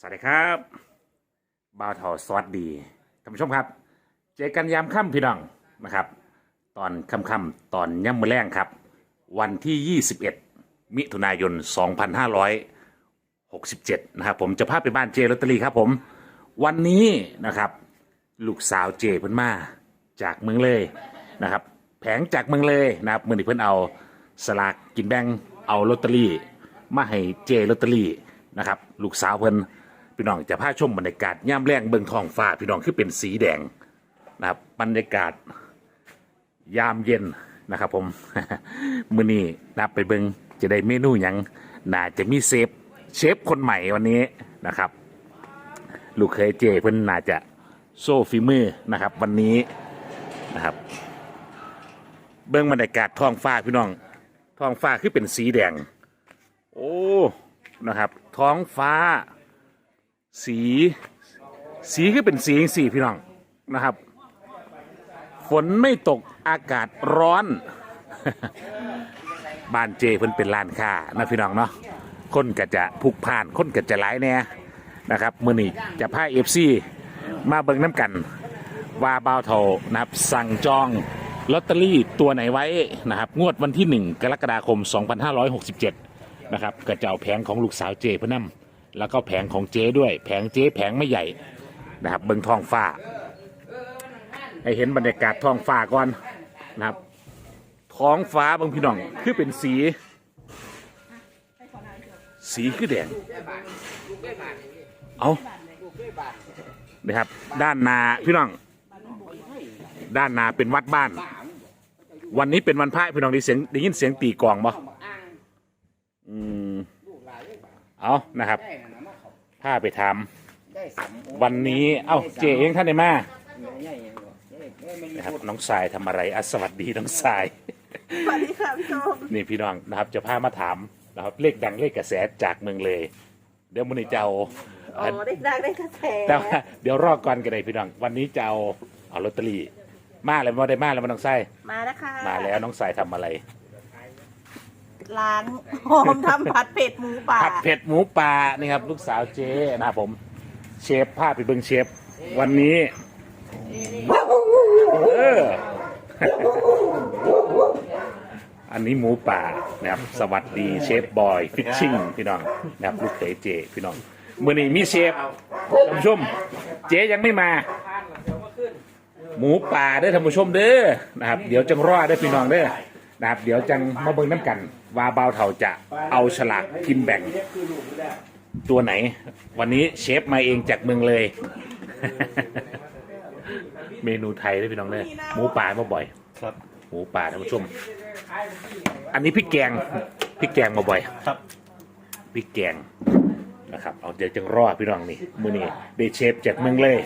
สวัสดีครับบ่าวเทาสวัสดีท่านผู้ชมครับ เจอกันยามค่ำพี่น้องนะครับ ตอนค่ำๆตอนย่ำมือแรงครับ วันที่ 21 มิถุนายน 2567 นะครับ ผมจะพาไปบ้านเจลอตเตอรี่ครับผม วันนี้นะครับ ลูกสาวเจเพิ่นมาจากเมืองเลยนะครับ แผงจากเมืองเลยนะครับเมือนี้เพิ่นเอาสลากกินแบ่งเอาลอตเตอรี่ มาให้เจลอตเตอรี่นะครับ ลูกสาวเพิ่น พี่น้องจะพาชมบรรยากาศย่ำแรงเบิงทองฟ้า พี่น้องคือเป็นสีแดงนะครับบรรยากาศยามเย็นนะครับผมมือนี้นับไปเบิงจะได้เมนูหยังน่าจะมีเซฟเชฟคนใหม่วันนี้นะครับ ลูกเคยเจเพิ่นน่าจะโซ่ฝีมือนะครับ วันนี้นะครับ เบื้องบรรยากาศท้องฟ้าพี่น้องท้องฟ้าคือเป็นสีแดง โอ้นะครับ ท้องฟ้า สีสีคือเป็นสีสีพี่น้องนะครับ ฝนไม่ตกอากาศร้อน บ้านเจเพิ่นเป็นร้านค้านะพี่น้องเนาะคนก็จะพุกผ่านคนก็จะหลายแน่นะครับมือนี้จะพาเอฟซีมาเบิ่งน้ำกันว่าบ่าวเทานะครับ สั่งจองลอตเตอรี่ตัวไหนไว้นะครับ งวดวันที่ 1 กรกฎาคม 2567 นะครับกระเจ้าแผงของลูกสาวเจพะนํ แล้วก็แผงของเจ๊ด้วย แผงเจ๊แผงไม่ใหญ่นะครับ เบิ่งท้องฟ้า ให้เห็นบรรยากาศท้องฟ้าก่อนนะครับ ท้องฟ้าบางพี่น้องคือเป็นสี สีคือแดง เอานะครับ ด้านนาพี่น้อง ด้านนาเป็นวัดบ้าน วันนี้เป็นวันพระพี่น้องได้เสียงได้ยินเสียงตีกลองบ่อืม เอานะครับพาไปทำวันนี้ เอ้าเจเองท่านได้มานะครับน้องสายทำอะไรอะสวัสดีน้องสาย สวัสดีค่ะพี่ชมนี่พี่น้องนะครับจะพามาถามนะครับเลขดังเลขกระแสจากเมืองเลย เดี๋ยวมันนี้จะเอาอ๋อได้ดังได้กระแสแต่ว่าเดี๋ยวรอก่อนกันเลยพี่น้อง วันนี้จะเอาเอาลอตเตอรี่มาแล้วมาได้มาแล้วมาน้องไส้มาแล้วค่ะมาแล้วน้องสายทำอะไร ล้างหอมทำผัดเผ็ดหมูป่าผัดเผ็ดหมูป่านี่ครับ ลูกสาวเจ๊นะครับผม เชฟพาไปเบิ่งเชฟ วันนี้ เออ อันนี้หมูป่านะครับ สวัสดีเชฟบอยฟิชชิ่งพี่น้องนะครับลูกเต๋เจ พี่น้องเมื่อนี้มีเชฟท่านผู้ชม เจ๊ยังไม่มา หมูป่าเด้อท่านผู้ชมเด้อนะครับ เดี๋ยวจังรอได้อพี่น้องเด้อ นะครับเดี๋ยวจังมาเบิ่งน้ำกัน ว่าเบาวเถาจะเอาฉลากกินแบ่ง ตัวไหน วันนี้เชฟมาเองจากเมืองเลย เมนูไทยเด้อพี่น้องเด้อหมูป่ามาบ่อยครับหมูป่าท่านผู้ชม อันนี้พริกแกงพริกแกงมาบ่อยครับพริกแกงนะครับเอาเดี๋ยวจังรอพี่น้องนี่มือนี้ได้เชฟจากเมืองเลย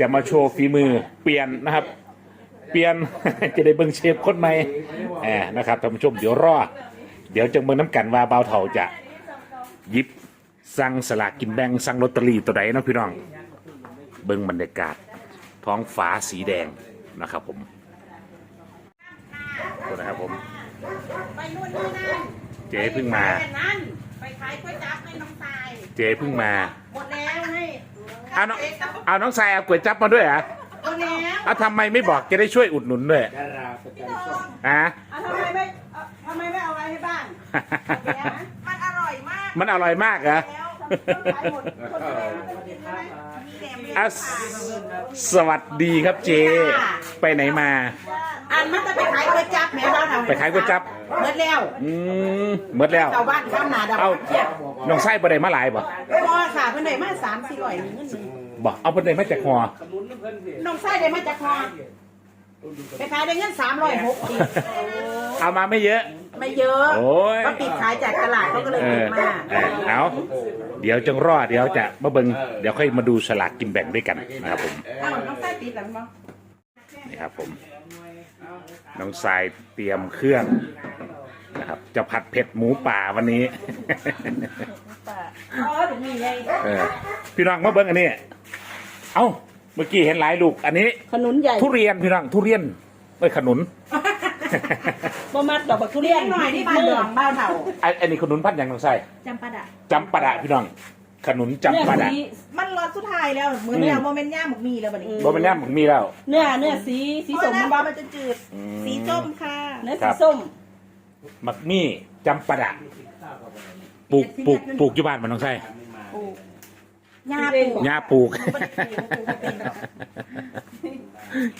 จะมาโชว์ฝีมือเปลี่ยนนะครับเปลี่ยน จะได้เบิ่งเชฟคนใหม่แอบนะครับท่านผู้ชมเดี๋ยวรอ เดี๋ยวจังเบิ่งน้ำกันว่าเบาวเถาจะหยิบสั่งสลากกินแบ่งสั่งลอตเตอรี่ตัวใดเนาะพี่น้อง เบิ่งบรรยากาศ ท้องฟ้าสีแดงนะครับผมขอบคุณนะครับผม ไปนู่นนี่นั่นเจ๊เพิ่งมา ไปนั่นไปขายก๋วยจั๊บให้น้องตาย เจ๊เพิ่งมา หมดแล้วให้เอาน้องเอาน้องชายเอาก๋วยจั๊บมาด้วยเหรอห มดแล้วเอาทำไมไม่บอกจะได้ช่วยอุดหนุนด้วยดาราประจำช่องฮะ เอาทำไมไม่เอาทำไมไม่เอาอะไรให้บ้านมันอร่อยมากมันอร่อยมากเหรอ แล้วขายหมดคนแสดงว่าเป็นกินใช่ไหมมีแหนมเนืองอะสวัสดีครับเจ ไปไหนมา อันมันจะไปขายก๋วยจั๊บแม่บ้านเราไปขายก๋วยจั๊บเมื่อแล้วอืมหมดแล้วชาวบ้านข้ามนาดำเอาน้องไส้ประเดี๋มาหลายบ่ พอค่ะเพิ่นได้มาสามสี่ร้อยเงิน บอกเอาประเดี๋มาจากหอน้องไส้ได้มาจากคอไปขายได้เงินสามร้อยหกสิบเอามาไม่เยอะ ไม่เยอะโอ้ยก็ปิดขายจากตลาดเขาก็เลยเอปิอดมาเออเอาเดี๋ยวจังรอดเดี๋ยวจะมาเบิงเดี๋ยวค่อยมาดูสลากกินแบ่งด้วยกันนะครับผมเอ้าน้องไส้ปิดหรือเปล่านี่ครับผมน้องทรายเตรียมเครื่องนะครับ จะผัดเผ็ดหมูป่าวันนี้อ๋อถึงมีไงเออพี่น้องมาเบิ้งอันนี้ เอ้า เมื่อกี้เห็นหลายลูก อันนี้ ขนุนใหญ่ทุเรียนพี่น้องทุเรียนเอ้ยขนุนบ่มัดดอกบักทุเรียนหน่อยที่บ้านดองบ้านเฒ่าอันอันนี้ขนุนพันธุ์อย่างน้องทรายจำปาดะจำปาดะพี่น้อง ขนุนจำปาดะ เนื้อสี มันรอดสุดท้ายแล้วเหมือนแล้วโมเมนต์ย่าหมกมีแล้วบัดนี้บ่เป็นแนมมีแล้ว เนื้อเนื้อสีสีสีส้ส้มมมัมันนบ่ว่ามันจะจืด อืม สีส้มค่ะเนื้อครัสีบ ส้มมักมี่จำปาดะปลูกปลูกปลูกอยู่บ้านมันต้องใช่ย่าปลูก หญ้าปลูกมันบ่ได้ปลูกมันปลูกบ่เป็นหรอก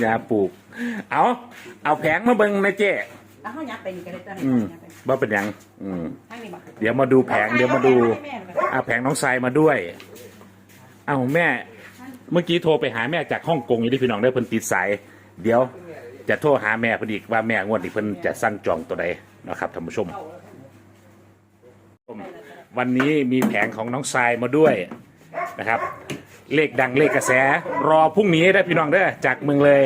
หญ้าปลูก เอา เอาแผงมาเบิ่งนะเจ๊เอาเฮายับไปนี่ก็ได้จ้ะอืมยับไปว่าเป็นหยังอืมทางนี้บ่เดี๋ยวมาดูแผง เดี๋ยวมาดูให้แม่หน่อยเอาแผงน้องทรายมาด้วย เอาแม่ เมื่อกี้โทรไปหาแม่จากฮ่องกงอยู่ที่พี่น้องได้เพิ่นติดสาย เดี๋ยวจะโทรหาแม่พอดีว่าแม่งวดนี้เพิ่นจะสั่งจองตัวใดนะครับท่านผู้ชม วันนี้มีแผงของน้องทรายมาด้วย นะครับ เลขดังเลขกระแส รอพรุ่งนี้ได้พี่น้องเด้อจากเมืองเลย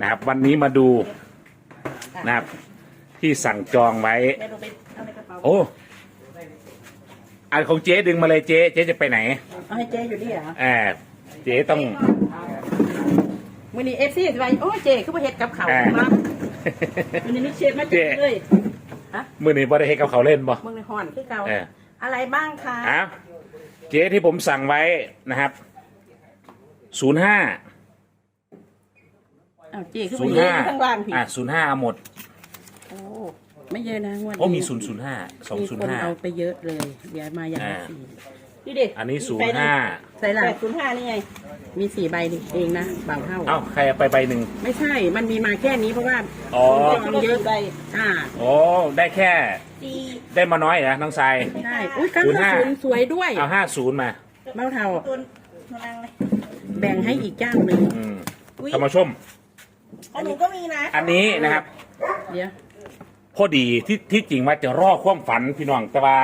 นะครับ วันนี้มาดูนะครับ ที่สั่งจองไว้แม่ลงไปเอาในกระเป๋า โอ้อันของเจ๊ดึงมาเลยเจ๊เจ๊จะไปไหนเอาให้เจ๊อยู่นี่เหรออ่าเจ๊ต้อง มื้อนี้ FC สิว่าโอ้เจ๊คือบ่เฮ็ดกับข้าวอ่า มาวันนี้มิเชฟมาเจ๊จัดเลยมือนี้บ่ได้ให้กับเขาเล่นบ่ มึงในฮ้อนคือเก่าเออ อะไรบ้างคะอ้าว เจ๊ที่ผมสั่งไว้นะครับศูนย์ห้าอ้าวเจ๊คือศูบ่นย์เยห้าอะข้างล่างพี่อ่าศูนย์ห้าหมดโอ้ไม่เยอะนะงวดโอ้มีศูนย์ศูนย์ห้าสองมีศูนคย์นห้า เอาไปเยอะเลยเดี๋ยวมาอย่างละอ่า สี่นี่ดิอันนี้ศูนย์ห้าใส่หลัแปงดศูนย์ห้านี่ไง มีสี่ใบนี่เองนะเบาเท่า เอ้าใครเอาไปใบหนึ่ง ไม่ใช่ มันมีมาแค่นี้เพราะว่าอ๋อ จองเยอะไปอ่าโอ้ได้แค่ดีได้มาน้อยเหรอน้องทราย ใช่อุ้ยเก้าศูนย์ห้า ศูนย์สวยด้วยเอาห้าศูนย์มา เบาเท่า ตัวหนูนางเลยแบ่งให้อีกเจ้าหนึ่งอืมอุ๊ยท่านผู้ชมของหนูก็มีนะอันนี้นะครับ เดี๋ยวพอดีที่ที่จริงว่าจะรอความฝันพี่น้องแต่ว่า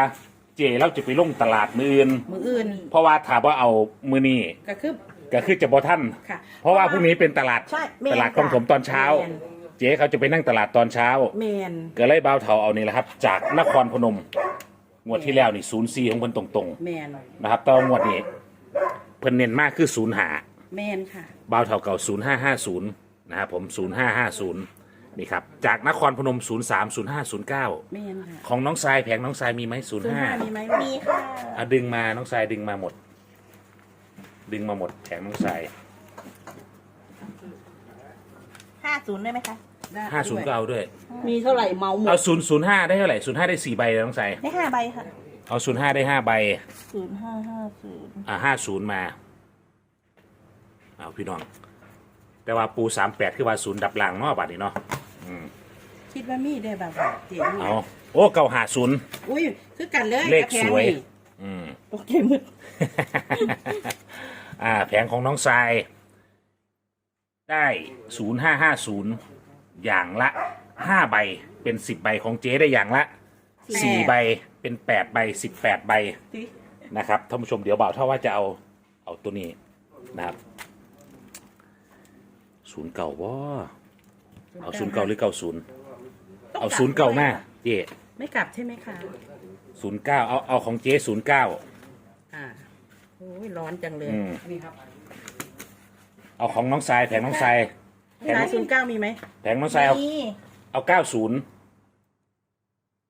เจเราจะไปลงตลาดมืออื่น มืออื่นเพราะว่าถามว่าเอามือนี้ก็คือ ก็คือจะบอท่าน ค่ะเพราะว่าพรุ่งนี้เป็นตลาด ใช่แม่นตลาดคลองถมตอนเช้า แม่น เจ๊เขาจะไปนั่งตลาดตอนเช้า แมน ก็เลยเบาวเถาเอานี่แหละครับ จากนครพนม งวดที่แล้วนี่ศูนย์สี่ของเพิ่นตรงแมนๆนะครับแต่ว่างวดนี้เพิ่นเน้นมากคือศูนย์หา แมนค่ะ บาวเถาเก่าศูนย์ห้าห้าศูนย์นะครับผมศูนย์ห้าห้าศูนย์นี่ครับ จากนครพนมศูนย์สามศูนย์ห้าศูนย์เก้าแมนค่ะของน้องทรายแผงน้องทรายมีไหมศูนย์ศูนย์ห้าห้ามีไหมมีค่ะ อะดึงมาน้องทรายดึงมาหมด ดึงมาหมดแผงน้องทรายห้าศูนย์ได้ไหมคะได้ห้าศูนย์ก็เอาด้วย มีเท่าไหร่เมาหมเอาดศูนย์ศูนย์ห้าได้เท่าไหร่ศูนย์ห้าได้สี่ใบเลยน้องทรายได้ห้าใบค่ะเอาศูนย์ห้าได้ห้าใบ ศูนย์ห้าห้าศูนย์อ่าห้าศูนย์มา เอาพี่น้อง แต่ว่าปูสามแปดคือว่าศูนย์ดับหลังเนาะบัดนี้เนาะคิดว่ามีได้แบบเจ๋งเอา โอ้เก่าหาศูนย์ อุ้ยคือกันเลยเลขแพงสวยนี่ อืมโอเคมึดอ่า แผงของน้องทราย ได้ศูนย์ห้าห้าศูนย์อย่างละห้าใบเป็นสิบใบของเจ๊ได้อย่างละสี่ใบเป็นแปดใบสิบแปดใบสินะครับท่านผู้ชมเดี๋ยวบ่าวถ้าว่าจะเอาเอาตัวนี้นะครับศูนย์เก่าว่าเอาศูนย์เก่าหรือเก่าศูนย์เอาศูนย์เก่าหน้าเจ๊ ไม่กลับใช่ไหมคะศูนย์เก้าเอาเอาของเจ๊ศูนย์เก้าอ่าโอ้ยร้อนจังเลยอืมนี่ครับเอาของน้องทรายแผงน้องทรายแผงสายศูนย์เก้ามีไหมแผงน้องทรายเอามีเอาเก้าศูนย์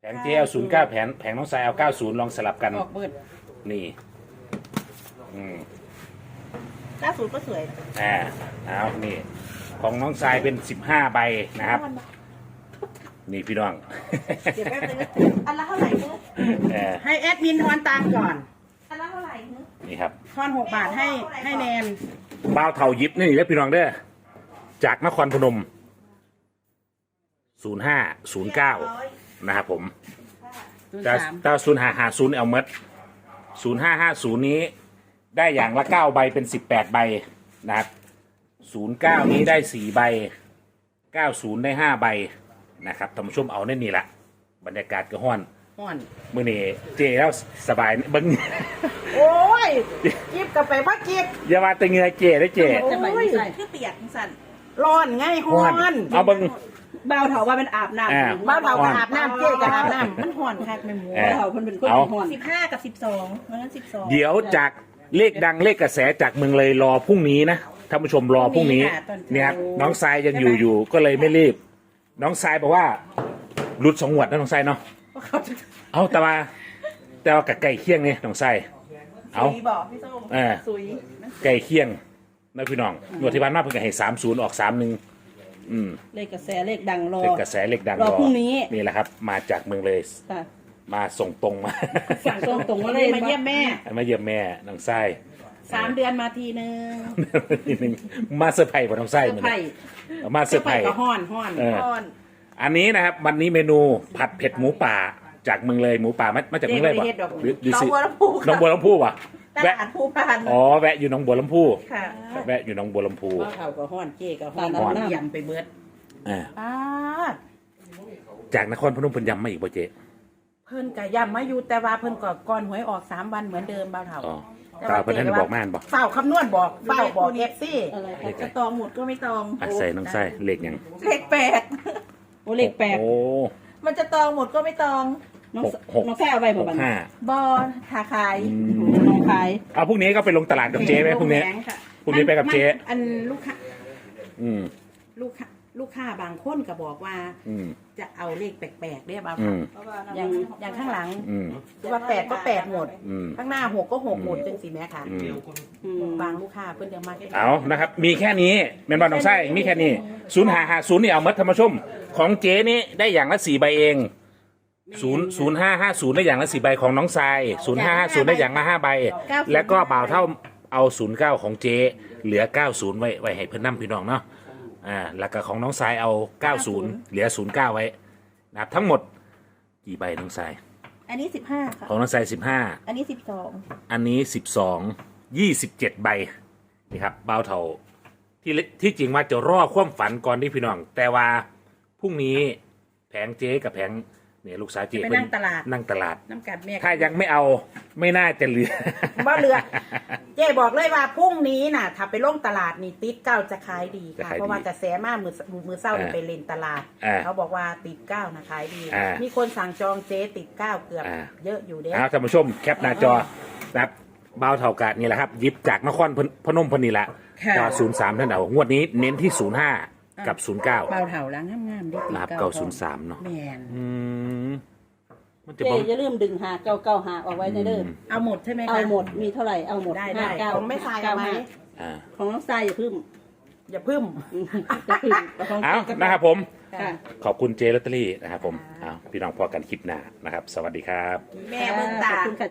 แผงเจ๊เอาศูนย์เก้าแผงแผงน้องทรายเอาเก้าศูนย์ลองสลับกันออกเบิดนี่อืมเก้าศูนย์ก็สวยอ่าเอานี่ของน้องทรายเป็นสิบห้าใบนะครับนี่ พี่น้อง เดี๋ยวแป๊บนึงนะอันละเท่าไหร่เนื้อเออให้แอดมินทอนตังค์ก่อน อันละเท่าไหร่เนื้อนี่ครับทอนหกบาทให้ให้แนนบ้าวเทายิบนี่แล้วพี่น้องเด้อจากนครพนมศูนย์ห้าศูนย์เก้าร้อยนะครับผมศูนย์แต่สามแต่ศูนย์ห้าห้าศูนย์เอาเมดศูนย์ห้าห้าศูนย์นี้ ได้อย่างละเก้าใบเป็นสิบแปดใบนะครับศูนย์เก้านี้ได้สี่ใบเก้าศูนย์ได้ห้าใบ นะครับท่านผู้ชมเอาแน่นี่ละบรรยากาศก็ห้อนห่อน มื่อนี้เจแล้วสบายเบิ้งโอ้ยกิบกับไปว่ากิบอย่ามาแตึงเงยเจได้เจจะไปไม่ใส่คือเปียกสั่นร้อนไงห่ห้ออนนเอาเบิ้งเบาเถาว่าเป็นอาบน้อ่าำเบาเถาก็อาบน้ำเจ๊ก็อาบน้ำ มันห่อนค่ะแม่หมูเออเบาเถาเพิ่นเป็นคนเอา ห่อนสิบห้ากับสิบสองเพราะงั้นสิบสองเดี๋ยวจากเลขดังเลขกระแสจากเมืองเลยรอพรุ่งนี้นะท่านผู้ชมรอพรุ่งนี้เนี่ยครับน้องทรายยังอยู่อยู่ก็เลยไม่รีบ น้องทรายบอกว่ารุดสองหวดนะน้องทรายเนาะเอาแต่ว่าแต่ว่ากับไก่เคี่ยงนี่น้องทรายเอาสุยบอกพี่ส้มเออสุยใกล้เคียงนะพี่น้องงวดที่ผ่านมาเพิ่งก็ให้สามศูนย์ออกสามหนึ่งอืมเลขกระแสเลขดังรอเป็นกระแสเหล็กดังรอพรุ่งนี้นี่แหละครับ มาจากเมืองเลย ค่ะมาส่งตรงมา สั่งตรงตรงๆมาวันเลนี้ยมาเยี่ยมแม่ มาเยี่ยมแม่น้องไส้ สามเดือนมาทีนึงนิดนึงมาเซอร์ไพรส์บ่น้องไส้เสื้อมื้อไผ่นี้เอามาเซอเสื้อร์ไพรไผ่ส์ก็ห้อนห้อนเออห้อน อันนี้นะครับวันนี้เมนูผัดเผ็ดหมูป่าจากเมืองเลยหมูป่ามามาจากเมืองเลยเจ๊ป่ะบ่ได้เฮ็ดดอกหรือหรือน้องสิบัวลำพูค่ะน้องบัวลำพูป่ะตแวะลาดผู้พันอ๋อแวะอยู่หน้องบัวลำพูค่ะแวะอยู่หน้องบัวลำพูก็เขาก็ห้อนเจ๊ก็ห้อนห้อนเยี่ยมไปเบิดอ่าอ้าดจากนครพนมเพิ่นยำมาอีกบ่เจ๊ เพิ่นก็ย่ำมาอยู่แต่ว่าเพิ่นก็ก่อนหวยออกสามวันเหมือนเดิมเบาเท่าอ๋อตาเพิ่นท่านได้บอกม่านบ่เฝ้าคำนวณบอกเฝ้าบอกเอฟซีอะไรคะจะตองหมดก็ไม่ตองอะใส่น้องไส้เลขหยังเลขแปดโอเลขแปดโอ้มันจะตองหมดก็ไม่ตองน้องหกหกน้องแค่เอาไปหมหดกบันห้า บอหาขายน้องขายเอาพรุ่งนี้ก็ไปลงตลาดกับเจ๊ไหมพรุ่งนี้แผค่ะพรุ่งนี้ไปกับเจ๊มันอันลูกค้าอืมลูกค้า ลูกค้าบางคนก็บอกว่า อืม จะเอาเลขแปลกๆเรียบเอาอืมอย่างอย่างข้างหลังอืมว่าแปดก็แปดหมด อืม ข้างหน้าหกก็หกหมดจังสิแม่ค่ะอืม อืมบางลูกค้าเพิ่นยังมาแค่เอานะครับ มีแค่นี้เมนบอลน้องไส้มีแค่นี้ศูนย์หาหาศูนย์นี่เอามัดธรรมชม ของเจ๊นี่ได้อย่างละสี่ใบเองศูนย์ศูนย์ห้าห้าศูนย์ได้อย่างละสี่ใบของน้องทรายศูนย์ห้าห้าศูนย์ได้อย่างละห้าใบ แล้วก็บ่าวเท่าเอาศูนย์เก้าของเจ๊เหลือเก้าศูนย์ไว้ไว้ให้เพื่อนนั่พี่น้องเนาะ อ่าแล้วก็ของน้องทรายเอาเก้าศูนย์เหลือศูนย์เก้าไว้นะครับทั้งหมดกี่ใบน้องทราย อันนี้สิบห้าค่ะ ของน้องทรายสิบห้าอันนี้สิบสองอันนี้สิบสองยี่สิบเจ็ดใบนี่ครับเบาวเท่าที่เลที่จริงว่าจะรอความฝันก่อนที่พี่น้อง แต่ว่าพรุ่งนี้แผงเจ๊กับแผง เนี่ยลูกสาวเจ๊ไปเพิ่นั่งตลาด นั่งตลาด น้ำกัดแม่ถ้ายังไม่เอาไม่น่าจะเหลือบ่เหลือ เจ๊บอกเลยว่าพรุ่งนี้น่ะ ถ้าไปลงตลาดนี่ติดเก้าจะขายดีจะค่ะขายดีเพราะว่ากระแสมากมือมือเศร้านี่อ่าไปเล่นตลาดอ่าเขาบอกว่าติดเก้านะขายดีอ่ามีมีคนสั่งจองเจ๊ติดเก้าเกือบอ่าเยอะอยู่เด้เอาท่านผู้ชมแคปหน้าจอนะครับเบาวเท่ากะนี่แหละครับหยิบจากนครพนพนมพนีละค่ะก็ศูนย์สามท่านเอางวดนี้เน้นที่ศูนย์ห้า กับศูนย์เก้าเบาเถาล้างงามๆได้ติดนะครับเก้าเก้าศูนย์สามเนาะแมนอืมมันจะเจ๊บอกอย่าลืมดึงหาเก้าเก้าหาออกไว้ในเด้อเอาหมดใช่ไหมคะ เอาหมดมีเท่าไหร่เอาหมดได้ได้ ห้าเก้าของไม่ทรายเอาไหม อ่าของน้องทรายอย่าพึ่มอย่าพึ่ม อย่าพึ่มของเอานะครับผม ค่ะ ขอบคุณเจลอตเตอรี่นะครับผมเอาพี่น้องพอกันคลิปหน้านะครับ สวัสดีครับ แม่เบิ่งตา ขอบคุณค่ะ